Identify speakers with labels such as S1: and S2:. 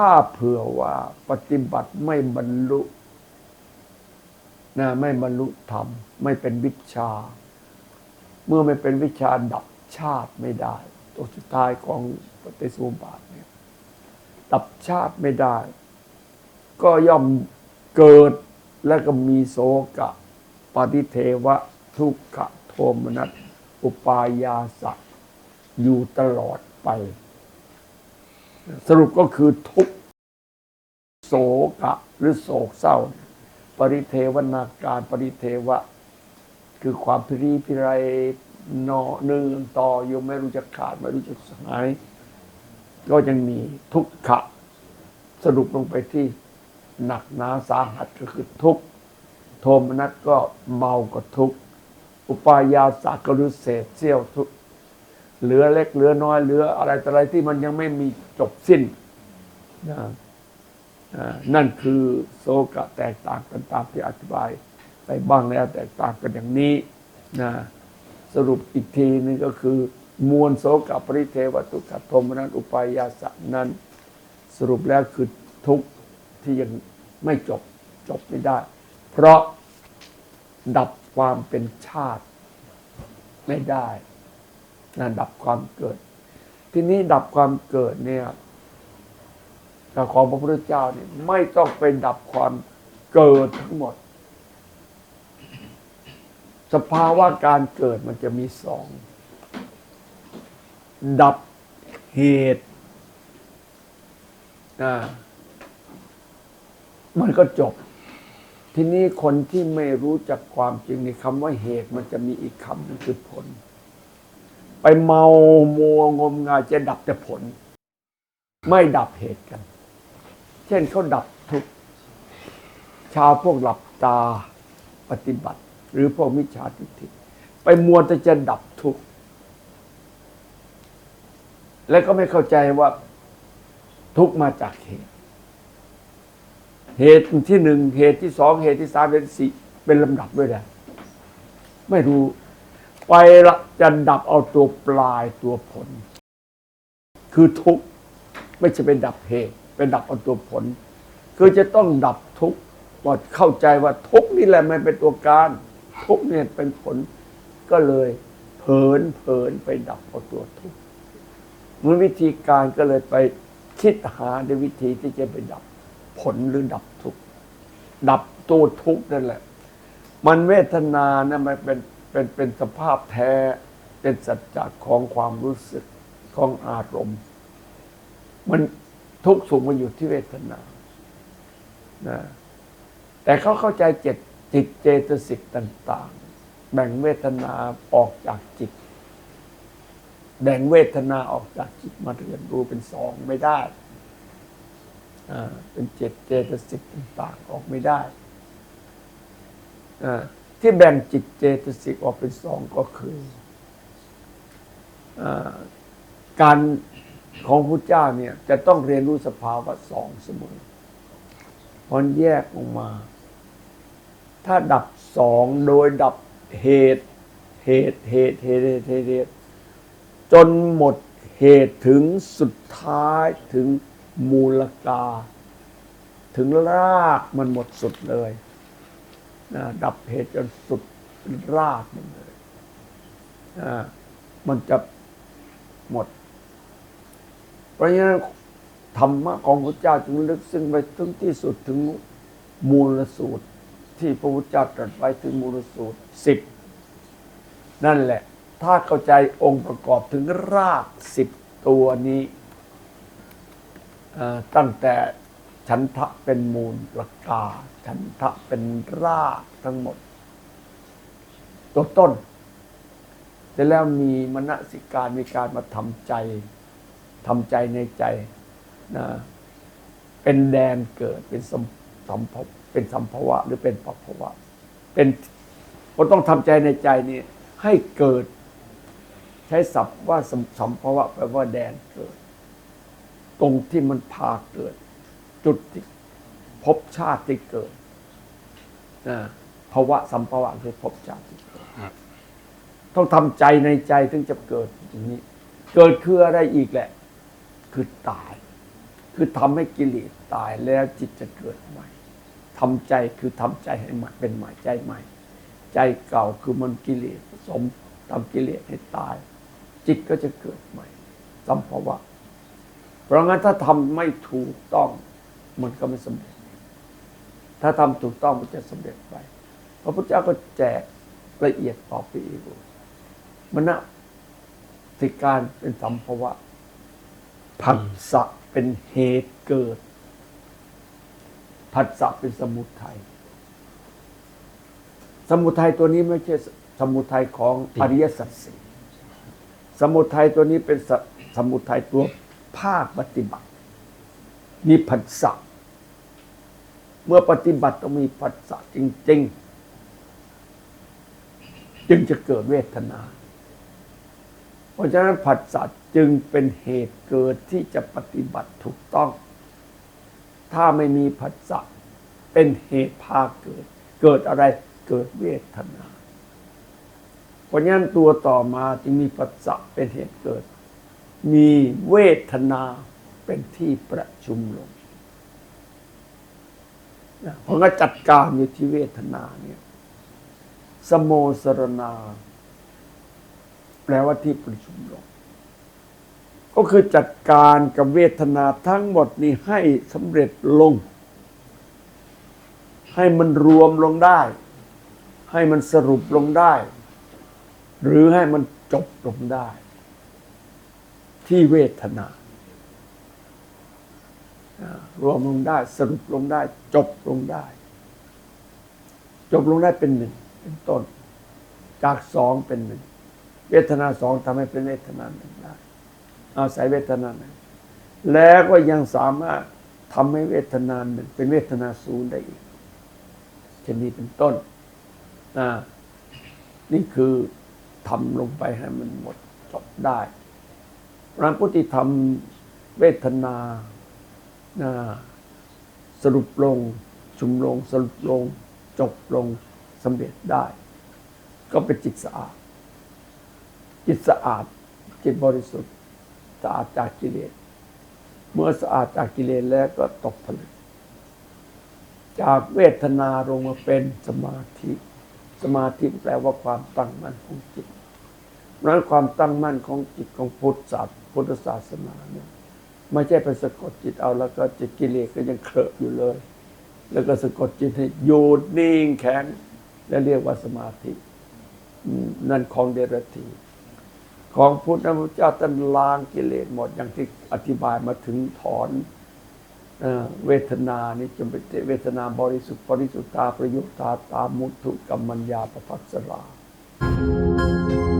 S1: ถ้าเผื่อว่าปฏิบัติไม่บรรลุนะไม่บรรลุธรรม ไม่เป็นวิชา เมื่อไม่เป็นวิชาดับชาติไม่ได้ ตัวสุดท้ายของปฏิสุบาทเนี่ยดับชาติไม่ได้ ก็ย่อมเกิดและก็มีโสกะ ปฏิเทวะ ทุกขะโทมนัสอุปายาสะอยู่ตลอดไป สรุปก็คือทุกข์ โศกะ หรือโศกเศร้า ปริเทวนาการปริเทวะ คือความพิรีพิไรนอเนื่องต่ออยู่ไม่รู้จะขาดไม่รู้จะหาย ก็ยังมีทุกขะ สรุปลงไปที่หนักหนาสาหัสก็คือทุกโทมนัสก็เมาก็ทุกอุปายาสะก็รู้เศษเสี้ยวทุกเหลือเล็กเหลือน้อยเหลืออะไรต่ออะไรที่มันยังไม่มีจบสิ้นนะ นั่นคือโศกะแตกต่างกันตามที่อธิบายไปบ้างแล้วแตกต่างกันอย่างนี้นะสรุปอีกทีนึงก็คือ มวลโศกะปริเทวตุกขโทมนัสอุปายาสะนั้น สรุปแล้วคือทุกข์ที่ยังไม่จบจบไม่ได้ เพราะดับความเป็นชาติไม่ได้นะดับความเกิด ทีนี้ดับความเกิดเนี่ย ของพระพุทธเจ้านี่ไม่ต้องไปดับความเกิดทั้งหมด สภาวะการเกิดมันจะมีสอง ดับเหตุอ่ามันก็จบ ทีนี้คนที่ไม่รู้จักความจริงในคำว่าเหตุมันจะมีอีกคำหนึงคือผล ไปเมามัวงมงายจะดับแต่ผล ไม่ดับเหตุกัน เช่นเขาดับทุกข์ชาวพวกหลับตาปฏิบัติ หรือพวกมิจฉาทิฏฐิไปมัวแต่จะดับทุกข์และก็ไม่เข้าใจว่าทุกข์มาจากเหตุ เหตุที่หนึ่งเหตุที่สองเหตุที่สามเหตุที่สี่เป็นลำดับด้วยนะไม่รู้ ไปละจะดับเอาตัวปลายตัวผล คือทุกข์ไม่ใช่เป็นดับเหตุ เป็นดับเอาตัวผล คือจะต้องดับทุกข์เข้าใจว่าทุกข์นี่แหละมันเป็นตัวการ ทุกข์เนี่ยเป็นผลก็เลยเผินเผินไปดับเอาตัวทุกข์มันวิธีการก็เลยไปคิดหาในวิธีที่จะไปดับผลหรือดับทุกข์ดับตัวทุกข์นั่นแหละ มันเวทนานะมันเป็นเป็นเป็นสภาพแท้เป็นสัจจะของความรู้สึกของอารมณ์ มัน ทุกสุขมันอยู่ที่เวทนานะแต่เขาเข้าใจเจตจิตเจตสิกต่าง ๆ แบ่งเวทนาออกจากจิต แบ่งเวทนาออกจากจิตมาเรียนรู้เป็นสองไม่ได้เป็นเจตเจตสิกต่าง ๆ ออกไม่ได้ที่แบ่งจิตเจตสิกออกเป็นสองก็คืออการ ของพระเจ้าเนี่ยจะต้องเรียนรู้สภาวะสองเสมอพอแยกออกมา ถ้าดับสองโดยดับเหตุเหตุ เหตุเหตุเหตุเหตุเหตุ จนหมดเหตุถึงสุดท้ายถึงมูลกา ถึงรากมันหมดสุดเลยนะดับเหตุจนสุดรากมันเลยอ่ามันจะหมด เพราะฉะนั้นธรรมะของพระเจ้าจึงลึกซึ้งไปถึงที่สุดถึงมูลสูตร ที่พระพุทธเจ้าตรัสไว้ถึงมูลสูตรสิบนั่นแหละ ถ้าเข้าใจองค์ประกอบถึงรากสิบตัวนี้ตั้งแต่ฉันทะเป็นมูลประกาฉันทะเป็นรากทั้งหมด ตัวต้นเสร็จแล้วมีมณสิการมีการมาทำใจ ทำใจในใจนะเป็นแดนเกิดเป็นสัมสัมภวเป็นสัมภวะ หรือเป็นปัภวะ เป็นก็ต้องทำใจในใจนี่ให้เกิด ใช้ศัพท์ว่าสัมสัมภวะแปลว่าแดนเกิด ตรงที่มันพาเกิด จุดที่พบชาติที่เกิดนะภาวะสัมภวะคือพบชาติที่เกิด
S2: ครับ
S1: ต้องทำใจในใจถึงจะเกิดอย่างนี้ เกิดคืออะไรอีกแหละ คือตาย คือทำให้กิเลสตายแล้วจิตจะเกิดใหม่ทำใจคือทำใจให้ใหม่เป็นใหม่ใจใหม่ ใจเก่าคือมันกิเลสผสมทำกิเลสให้ตาย จิตก็จะเกิดใหม่สัมภาวะเพราะงั้นถ้าทำไม่ถูกต้องมันก็ไม่สำเร็จ ถ้าทำถูกต้องมันจะสำเร็จไป พระพุทธเจ้าก็แจกละเอียดต่อไปอีกมณสิการเป็นสัมภาวะ ผัสสะเป็นเหตุเกิด ผัสสะเป็นสมุทัย สมุทัยตัวนี้ไม่ใช่สมุทัยของอริยสัจสี่สมุทัยตัวนี้เป็นสสมุทัยตัวภาคปฏิบัติ มีผัสสะ เมื่อปฏิบัติต้องมีผัสสะจริง ๆ จึงจะเกิดเวทนา เพราะฉะนั้นผัสสะจึงเป็นเหตุเกิดที่จะปฏิบัติถูกต้อง ถ้าไม่มีผัสสะเป็นเหตุพาเกิด เกิดอะไรเกิดเวทนา เพราะฉะนั้นตัวต่อมาจึงมีผัสสะเป็นเหตุเกิด มีเวทนาเป็นที่ประชุมลงเพราะงั้นจัดการอยู่ที่เวทนาเนี่ยสโมสรณา แปลว่าที่ประชุมลง ก็คือจัดการกับเวทนาทั้งหมดนี้ให้สำเร็จลง ให้มันรวมลงได้ ให้มันสรุปลงได้ หรือให้มันจบลงได้ ที่เวทนารวมลงได้ สรุปลงได้ จบลงได้ จบลงได้เป็นหนึ่งเป็นต้น จากสองเป็นหนึ่ง เวทนาสองทำให้เป็นเวทนาหนึ่งได้อาศัยเวทนาหนึ่งแล้วก็ยังสามารถทำให้เวทนาหนึ่งเป็นเวทนาศูนย์ได้อีกเช่นนี้เป็นต้นนี่คือทำลงไปให้มันหมดจบได้พระพุทธิธรรมเวทนาอ่าสรุปลง ชุมลง สรุปลง จบลงสำเร็จได้ ก็เป็นจิตสะอาด จิตสะอาด จิตบริสุทธิ์สะอาดจากกิเลส เมื่อสะอาดจากกิเลสแล้วก็ตกผลึก จากเวทนาลงมาเป็นสมาธิ สมาธิแปลว่าความตั้งมั่นของจิตเพราะฉะนั้นความตั้งมั่นของจิตของพุทธศาสพุทธศาสนาเนี่ยไม่ใช่ไปสะกดจิตเอาแล้วก็จิตกิเลสก็ยังเคลอะอยู่เลย แล้วก็สะกดจิตให้หยุดนิ่งแข็งและเรียกว่าสมาธินั่นของเดรัจฉี ของพุทธพระเจ้าท่านล้างกิเลสหมด อย่างที่อธิบายมาถึงถอนเอเวทนานี้จนเป็นเวทนาบริสุทธิ์บริสุทธาประยุทธาตามุทุกัมมัญญาปภัสสรา